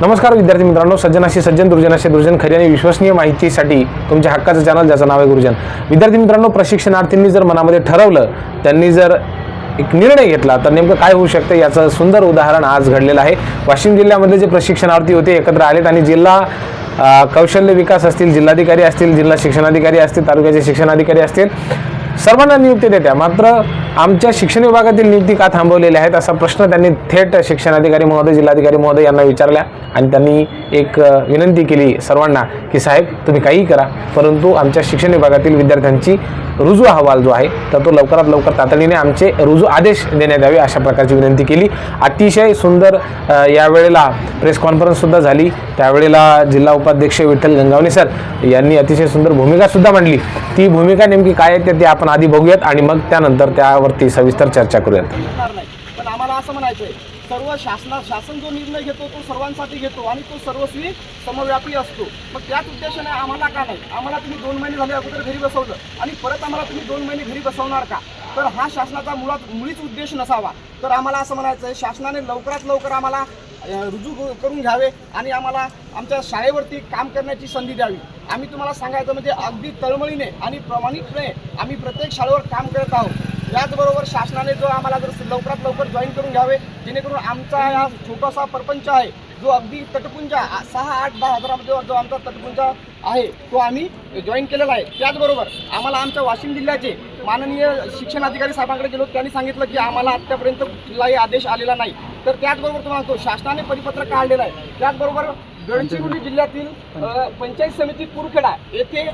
नमस्कार विद्यार्थी मित्रांनो सज्जनाशी सज्जन दुर्जनाशी दुर्जन खरी आणि विश्वसनीय माहितीसाठी तुमच्या हक्काचं चॅनल ज्याचं नाव आहे गुरुजन. विद्यार्थी मित्रांनो प्रशिक्षणार्थींनी जर मनामध्ये ठरवलं त्यांनी जर एक निर्णय घेतला तर नेमकं काय होऊ शकतं याचं सुंदर उदाहरण आज घडलेलं आहे. वाशिम जिल्ह्यामधले जे प्रशिक्षणार्थी होते एकत्र आलेत आणि जिल्हा कौशल्य विकास असतील जिल्हाधिकारी असतील जिल्हा शिक्षणाधिकारी असतील तालुक्याचे शिक्षणाधिकारी असतील सर्वांना नियुक्ती देत्या. मात्र आमच्या शिक्षण विभागातील नियुक्ती का थांबवलेल्या आहेत असा प्रश्न त्यांनी थेट शिक्षणाधिकारी महोदय जिल्हाधिकारी महोदय यांना विचारल्या आणि त्यांनी एक विनंती केली सर्वांना की साहेब तुम्ही काहीही करा परंतु आमच्या शिक्षण विभागातील विद्यार्थ्यांची रुजू अहवाल जो आहे तर तो लवकरात लवकर तातडीने आमचे रुजू आदेश देण्यात यावे अशा प्रकारची विनंती केली. अतिशय सुंदर यावेळेला प्रेस कॉन्फरन्ससुद्धा झाली. त्यावेळेला जिल्हा उपाध्यक्ष विठ्ठल गंगावणे सर यांनी अतिशय सुंदर भूमिकासुद्धा मांडली. ती भूमिका नेमकी काय आहे ते- आपण आपण आधी बघूयात आणि मग त्यानंतर त्यावरती सविस्तर चर्चा करूयात. नाही. पण आम्हाला असं म्हणायचं आहे सर्व शासना शासन जो निर्णय घेतो तो सर्वांसाठी घेतो आणि तो सर्वस्वी समव्यापी असतो. मग त्याच उद्देशाने आम्हाला का नाही? आम्हाला तुम्ही दोन महिने झाले अगोदर घरी बसवलं आणि परत आम्हाला तुम्ही दोन महिने घरी बसवणार का? तर हा शासनाचा मुळात मुळीच उद्देश नसावा. तर आम्हाला असं म्हणायचं आहे शासनाने लवकरात लवकर आम्हाला रुजू करून घ्यावे आणि आम्हाला आमच्या शाळेवरती काम करण्याची संधी द्यावी. आम्ही तुम्हाला सांगायचं म्हणजे अगदी तळमळीने आणि प्रमाणितपणे आम्ही प्रत्येक शाळेवर काम करत आहोत. याचबरोबर शासनाने जो आम्हाला जर लवकरात लवकर जॉईन करून घ्यावे जेणेकरून आमचा हा छोटासा परपंच आहे जो अगदी तटपुंजा सहा आठ दहा हजारामध्ये जो आमचा तटपुंजा आहे तो आम्ही जॉईन केलेला आहे. त्याचबरोबर आम्हाला आमच्या वाशिम जिल्ह्याचे माननीय शिक्षण अधिकारी साहेबांकडे गेलो त्यांनी सांगितलं की आम्हाला आत्तापर्यंत कुठलाही आदेश आलेला नाही. तर त्याचबरोबर तुम्हाला सांगतो शासनाने परिपत्रक काढलेलं आहे. त्याचबरोबर गडचिरोली जिल्ह्यातील पंचायत समिती कुरखेडा येथे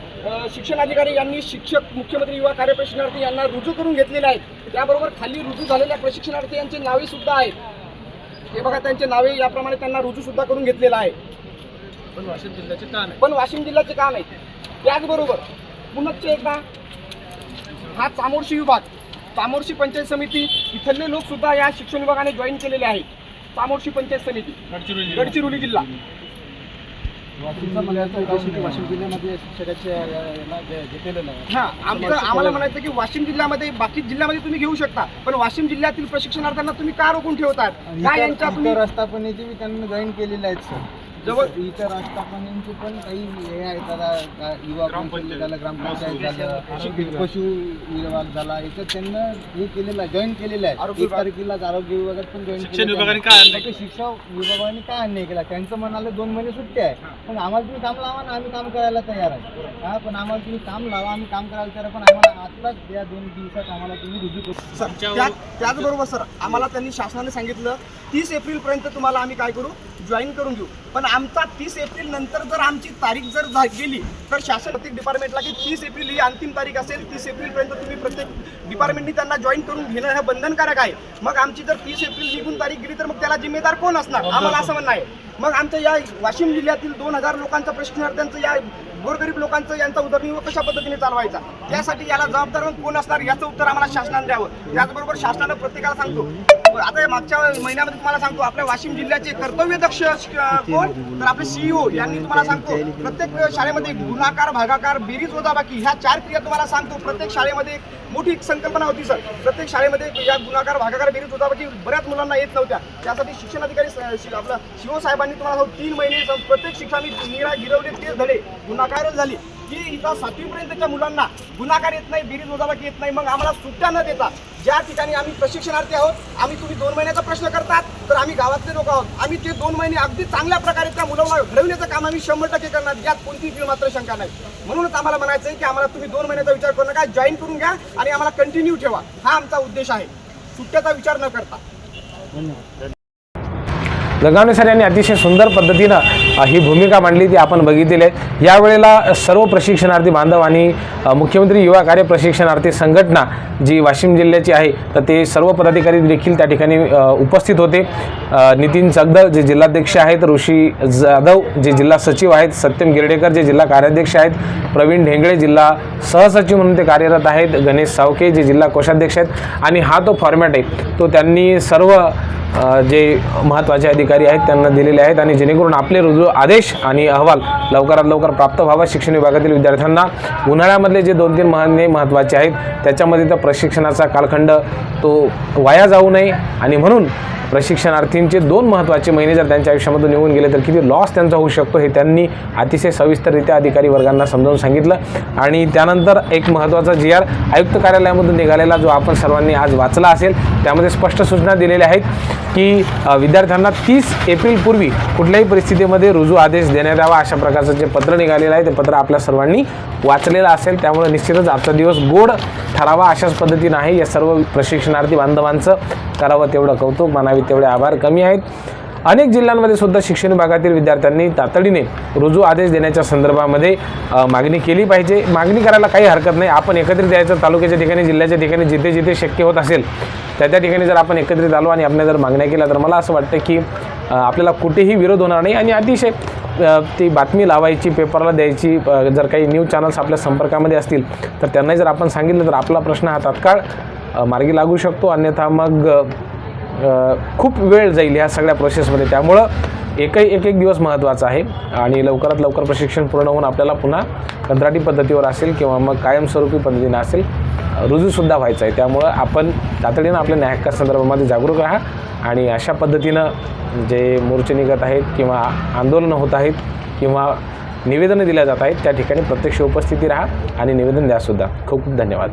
शिक्षण अधिकारी यांनी शिक्षक मुख्यमंत्री युवा कार्यप्रशिक्षणार्थी यांना रुजू करून घेतलेले आहेत. त्याबरोबर खाली रुजू झालेल्या प्रशिक्षणार्थी यांची नावे सुद्धा आहेत. हे बघा त्यांचे नावे याप्रमाणे त्यांना रुजू सुद्धा करून घेतलेलं आहे. पण वाशिम जिल्ह्याचे का नाही? पण वाशिम जिल्ह्याचे काम आहे त्याचबरोबर पुनश्च एकदा हा चामोर्शी विभाग चामोर्शी पंचायत समिती इथले लोक सुद्धा या शिक्षण विभागाने जॉईन केलेले आहेत. चामोर्शी पंचायत समिती गडचिरोली जिल्हा. गडचिरोली जिल्हा. वाशिमचा की वाशिम जिल्ह्यामध्ये घेतलेलं हा आमचं आम्हाला म्हणायचं की वाशिम जिल्ह्यामध्ये बाकी जिल्ह्यामध्ये तुम्ही घेऊ शकता. पण वाशिम जिल्ह्यातील प्रशिक्षणार्थ्यांना तुम्ही का रोखून ठेवतात? काय यांच्या तुम्ही इतर आस्थापनेची बी त्यांनी जॉईन केलेले आहेत सर जवळ इतर आस्थापनेचे पण काही हे आहेत त्याला युवा कौशल्य झालं ग्रामपंचायत. झालं पशु विभाग झाला इथं त्यांना हे केलेलं आहे जॉईन केलेलं आहे. आरोग्य एक. तारखेला आरोग्य विभागात पण जॉईन शिक्षण विभागाने काय अन्याय फक्त शिक्षा विभागाने काय अन्याय केला? त्यांचं म्हणाले दोन महिने सुट्टी आहे. पण आम्हाला तुम्ही काम लावा ना आम्ही काम करायला तयार आहे. हा पण आम्हाला तुम्ही काम लावा आम्ही काम करायला तयार आहे पण आम्हाला आत्ताच या दोन दिवसात आम्हाला तुम्ही रुजू करू त्याचबरोबर सर आम्हाला त्यांनी शासनाने सांगितलं तीस एप्रिलपर्यंत तुम्हाला आम्ही काय करू? जॉईन करून घेऊ. पण आमचा तीस एप्रिल नंतर जर आमची तारीख जर गेली तर शासन प्रत्येक डिपार्टमेंटला की तीस एप्रिल ही अंतिम तारीख असेल तीस एप्रिलपर्यंत तुम्ही प्रत्येक डिपार्टमेंटनी त्यांना जॉईन करून घेणं हे बंधनकारक आहे. मग आमची जर तीस एप्रिल निघून तारीख गेली तर मग त्याला जिम्मेदार कोण असणार? आम्हाला असं म्हणणं आहे. मग आमच्या या वाशिम जिल्ह्यातील दोन हजार लोकांचं प्रशिक्षणार्थ्यांचं या गोरगरीब लोकांचं यांचा उदरनिर्वाह कशा पद्धतीने चालवायचा? त्यासाठी याला जबाबदार कोण असणार याचं उत्तर आम्हाला शासनाने द्यावं. त्याचबरोबर शासनानं प्रत्येकाला सांगतो आता मागच्या महिन्यामध्ये तुम्हाला सांगतो आपल्या वाशिम जिल्ह्याचे कर्तव्यदक्ष दक्ष कोण? तर आपले सीईओ यांनी तुम्हाला सांगतो प्रत्येक शाळेमध्ये गुणाकार भागाकार बेरीज वजाबाकी ह्या चार क्रिया तुम्हाला सांगतो. प्रत्येक शाळेमध्ये मोठी एक संकल्पना होती सर. प्रत्येक शाळेमध्ये या गुणाकार भागाकार बेरीज वजाबाकी बऱ्याच मुलांना येत नव्हत्या. त्यासाठी शिक्षण अधिकारी आपला आपलं शिव साहेबांनी तुम्हाला तीन महिने स- प्रत्येक शिक्षकांनी निरा गिरवले ते धडे गुणाकारच झाली. की इथं सातवीपर्यंतच्या मुलांना गुन्हागार येत नाही बिरीज वजाबाकी येत नाही मग आम्हाला सुट्ट्या न देता ज्या ठिकाणी आम्ही प्रशिक्षणार्थी आहोत आम्ही तुम्ही दोन महिन्याचा प्रश्न करतात तर आम्ही गावातले लोक आहोत. आम्ही ते दोन महिने अगदी चांगल्या प्रकारे त्या मुलांना घडवण्याचं काम आम्ही शंभर टक्के करणार यात कोणतीही मात्र शंका नाही. म्हणूनच आम्हाला म्हणायचं आहे की आम्हाला तुम्ही दोन महिन्याचा विचार करू नका जॉईन करून घ्या आणि आम्हाला कंटिन्यू ठेवा. हा आमचा उद्देश आहे. सुट्ट्याचा विचार न करता. गंगावणे सर यांनी अतिशय सुंदर पद्धतीनं ही भूमिका मांडली ती आपण बघितलेली आहे. यावेळेला सर्व प्रशिक्षणार्थी बांधव आणि मुख्यमंत्री युवा कार्य प्रशिक्षणार्थी संघटना जी वाशिम जिल्ह्याची आहे तर ते सर्व पदाधिकारी देखील त्या ठिकाणी उपस्थित होते. नितीन चगदळ जे जिल्हाध्यक्ष आहेत ऋषी जाधव जे जिल्हा सचिव आहेत सत्यम गिरडेकर जे जिल्हा कार्याध्यक्ष आहेत प्रवीण ढेंगळे जिल्हा सहसचिव म्हणून ते कार्यरत आहेत गणेश सावके जे जिल्हा कोषाध्यक्ष आहेत आणि हा तो फॉर्मॅट आहे. तो त्यांनी सर्व जे महत्त्वाचे अधिकारी आहेत त्यांना दिलेले आहेत आणि जेणेकरून आपले रुजू आदेश आणि अहवाल लवकरात लवकर प्राप्त व्हावा. शिक्षण विभागातील विद्यार्थ्यांना उन्हाळ्यामधले जे दोन तीन महिने महत्त्वाचे आहेत त्याच्यामध्ये तर प्रशिक्षणाचा कालखंड तो वाया जाऊ नये. आणि म्हणून प्रशिक्षणार्थींचे दोन महत्त्वाचे महिने जर त्यांच्या आयुष्यामधून निघून गेले तर किती लॉस त्यांचा होऊ शकतो हे त्यांनी अतिशय सविस्तररित्या अधिकारी वर्गांना समजावून सांगितलं. आणि त्यानंतर एक महत्त्वाचा जी आर आयुक्त कार्यालयामधून निघालेला जो आपण सर्वांनी आज वाचला असेल त्यामध्ये स्पष्ट सूचना दिलेल्या आहेत. की विद्यार्थ्यांना तीस एप्रिलपूर्वी कुठल्याही परिस्थितीमध्ये रुजू आदेश देण्यात यावा अशा प्रकारचं जे पत्र निघालेलं आहे ते पत्र आपल्या सर्वांनी वाचलेलं असेल. त्यामुळे निश्चितच आजचा दिवस गोड ठरावा अशाच पद्धतीनं आहे. या सर्व प्रशिक्षणार्थी बांधवांचं करावं तेवढं कौतुक. मानावी तेवढे आभार. कमी आहेत. अनेक जिल्ह्यांमध्ये सुद्धा शिक्षण विभागातील विद्यार्थ्यांनी तातडीने रुजू आदेश देण्याच्या संदर्भामध्ये मागणी केली पाहिजे. मागणी करायला काही हरकत नाही. आपण एकत्रित यायचं तालुक्याच्या ठिकाणी जिल्ह्याच्या ठिकाणी जिथे जिथे शक्य होत असेल त्या त्या ठिकाणी जर आपण एकत्रित आलो आणि आपल्या जर मागण्या केल्या तर मला असं वाटतं की आपल्याला कुठेही विरोध होणार नाही. आणि अतिशय ती बातमी लावायची पेपरला द्यायची जर काही न्यूज चॅनल्स आपल्या संपर्कामध्ये असतील तर त्यांनाही जर आपण सांगितलं तर आपला प्रश्न हा तात्काळ मार्गी लागू शकतो. अन्यथा मग खूप वेळ जाईल ह्या सगळ्या प्रोसेसमध्ये त्यामुळं एकही एक एक दिवस महत्त्वाचा आहे आणि लवकरात लवकर प्रशिक्षण पूर्ण होऊन आपल्याला पुन्हा कंत्राटी पद्धतीवर असेल किंवा मग कायमस्वरूपी पद्धतीनं असेल रुजूसुद्धा व्हायचं आहे. त्यामुळं आपण तातडीनं आपल्या न्यायका संदर्भामध्ये जागरूक राहा आणि अशा पद्धतीनं जे मोर्चे निघत आहेत किंवा आंदोलनं होत आहेत किंवा निवेदनं दिल्या जात आहेत त्या ठिकाणी प्रत्यक्ष उपस्थिती राहा आणि निवेदन द्यासुद्धा खूप खूप धन्यवाद.